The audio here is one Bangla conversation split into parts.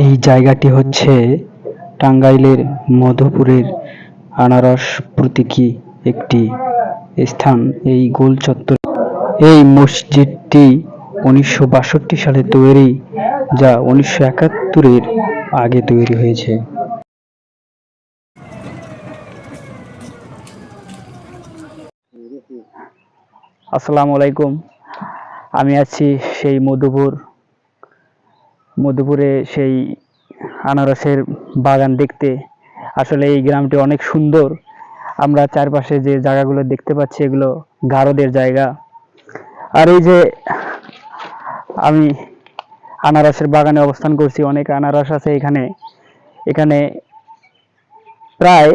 এই জায়গাটি হচ্ছে টাঙ্গাইলের মধুপুরের আনারস প্রতীকী একটি স্থান, এই গোল চত্বর। এই মসজিদটি উনিশশো বাষট্টি সালে তৈরি, যা উনিশশো একাত্তরের আগে তৈরি হয়েছে। আসসালামু আলাইকুম। আমি আছি সেই মধুপুর মধুপুরে সেই আনারসের বাগান দেখতে। আসলে এই গ্রামটি অনেক সুন্দর। আমরা চারপাশে যে জায়গাগুলো দেখতে পাচ্ছি, এগুলো গারদের জায়গা। আর এই যে আমি আনারসের বাগানে অবস্থান করছি, অনেক আনারস আছে এখানে। এখানে প্রায়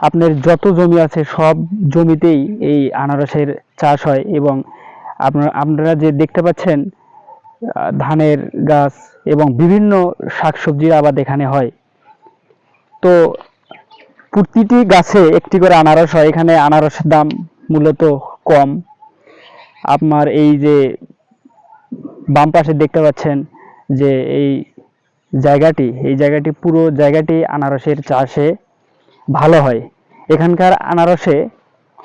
আপনার যত জমি আছে, সব জমিতেই এই আনারসের চাষ হয় এবং আপনারা আপনারা যে দেখতে পাচ্ছেন ধানের গাছ এবং বিভিন্ন শাকসবজির আবাদ এখানে হয়। তো প্রতিটি গাছে একটি করে আনারস হয়। এখানে আনারসের দাম মূলত কম। আপনার এই যে বাম পাশে দেখতে পাচ্ছেন যে এই জায়গাটি এই জায়গাটি পুরো জায়গাটি আনারসের চাষে ভালো হয়। এখানকার আনারসে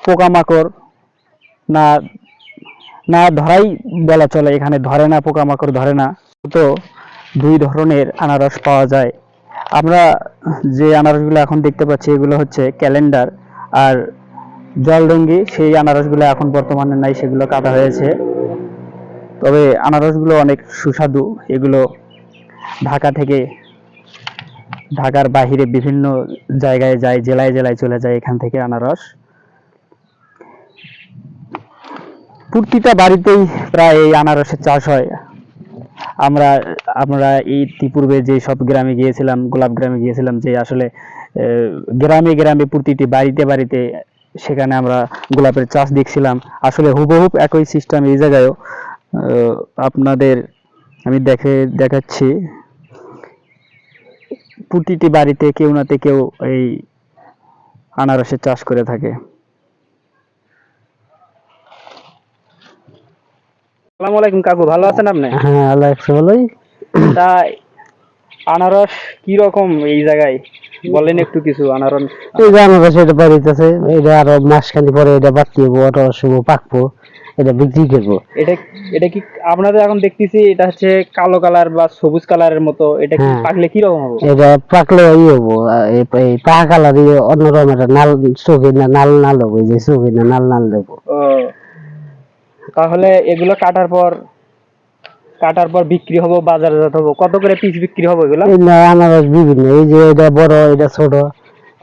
পোকামাকড় না না ধরাই বলা চলে, এখানে ধরে না, পোকামাকড় ধরে না। তো দুই ধরনের আনারস পাওয়া যায়। আমরা যে আনারসগুলো এখন দেখতে পাচ্ছি, এগুলো হচ্ছে ক্যালেন্ডার আর জলরঙ্গি সেই আনারসগুলো এখন বর্তমানে নাই, সেগুলো কাটা হয়েছে। তবে আনারসগুলো অনেক সুস্বাদু। এগুলো ঢাকা থেকে ঢাকার বাহিরে বিভিন্ন জায়গায় যায়, জেলায় জেলায় চলে যায় এখান থেকে আনারস। প্রতিটা বাড়িতেই প্রায় এই আনারসের চাষ হয়। আমরা আমরা ইতিপূর্বে যে সব গ্রামে গিয়েছিলাম, গোলাপ গ্রামে গিয়েছিলাম যে আসলে গ্রামে গ্রামে প্রতিটি বাড়িতে বাড়িতে সেখানে আমরা গোলাপের চাষ দেখছিলাম। আসলে হুবহুব একই সিস্টেম এই জায়গায়ও। আপনাদের আমি দেখে, দেখাচ্ছি। প্রতিটি বাড়িতে কেউ নাতে কেউ এই আনারসের চাষ করে থাকে। আসসালামু আলাইকুম কাকু ভালো আছেন আপনি? হ্যাঁ আল্লাহ একশো বলোই তা আনারস কি রকম এই জায়গায়? বলেন একটু কিছু আনারস। এই যে কাছে এটা বাড়িতেছে এটা আরও মাসখানি পরে এটা বাড়তি হব ওটা শুভ পাকবো এটা বিক্রি করব। এটা এটা কি আপনাদের এখন দেখতেছি এটা হচ্ছে কালো কালার বা সবুজ কালারের মতো এটা কি হ্যাঁ। পাকলে কি রকম হবে? এটা পাকলে ই হব এই পাকা কালার অন্যরকম একটা নাল চোখে না নাল নাল হব যে চোখে না নাল নাল দেবো তাহলে এগুলো কাটার পর কাটার পর বিক্রি হব বাজারজাত হব। কত করে পিস বিক্রি হবে এগুলো? না আনারস বিভিন্ন। এই যে এটা বড় এটা ছোট।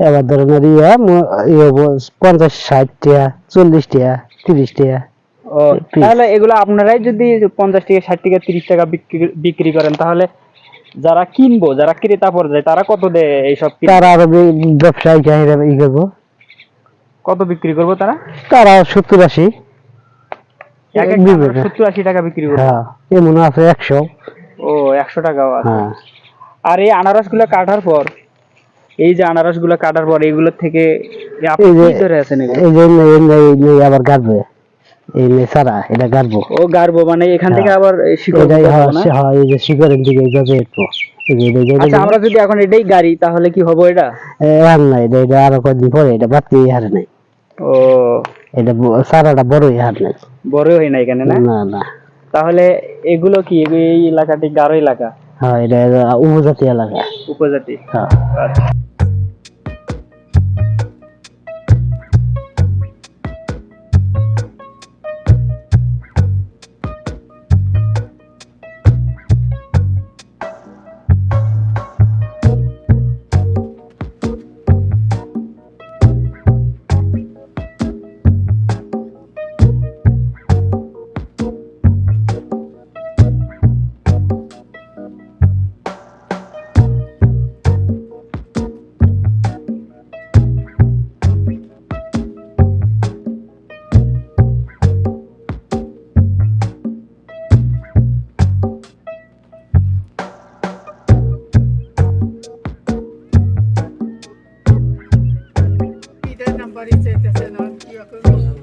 এবার ধরনের ইয়া ম- ই হব পঞ্চাশ ষাট টাকা চল্লিশ টাকা তিরিশ টাকা ও তাহলে এগুলো আপনারাই যদি পঞ্চাশ টাকা ষাট টাকা তিরিশ টাকা বিক্রি বিক্রি করেন তাহলে যারা কিনবো যারা ক্রেতা পর্যায়ে তারা কত দেয় এইসব? তারা আরও ব্যবসায়ী চাহিদা ই করব। কত বিক্রি করব তারা? তারা সত্তর আশি। সত্তর আশি টাকা বিক্রি হ্যাঁ এমন আছে একশো ও একশো টাকাও আছে হ্যাঁ আর এই আনারসগুলো কাটার পর এই যে আনারসগুলো কাটার পর এইগুলো থেকে আপনি ধরে আছেন এই যে আবার এই এটা গাড়বো ও মানে এখান থেকে হ্যাঁ। আবার এই শিকড় হয় হয় যে শিকড়ের দিকে একটু আচ্ছা আমরা যদি এখন এটাই গাড়ি তাহলে কি হবে এটা আর নাই এটা এটা আরও কয়েকদিন পরে এটা বাড়তি হার নাই ও এটা সারাটা বড়ই হার নাই বড় হয় না এখানে না? না না। তাহলে এগুলো কি? এই এলাকাটি গারো এলাকা? হ্যাঁ এটা এটা উপজাতি এলাকা। উপজাতি। হ্যাঁ। Somebody said.